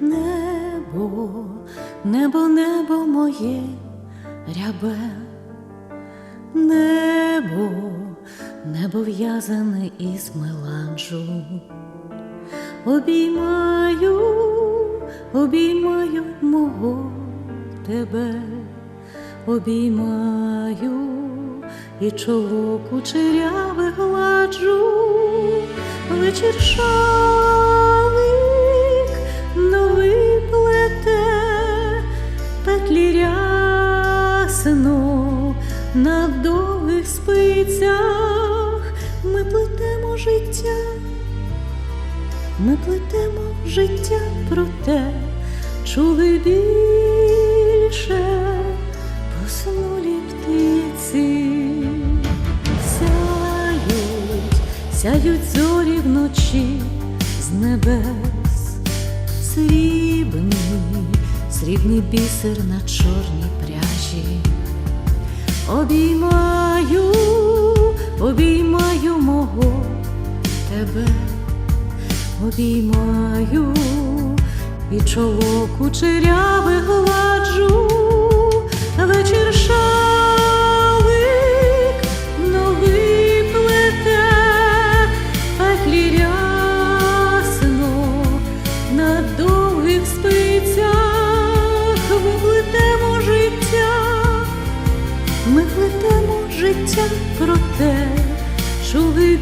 Небо, небо, небо моє рябе, небо, небо в'язане із меланжу. Обіймаю, обіймаю мого тебе, обіймаю і чоло кучеряве гладжу, вечір шалик рясно на довгих спицях ми плетемо життя. Ми плетемо життя про те, чули більше поснулі птиці, сяють, сяють зорі вночі з небес, срібний бісер на чорній пряжі. Обіймаю, обіймаю мого тебе обіймаю і чоло кучеряве Ми плетемо життя про те, що ви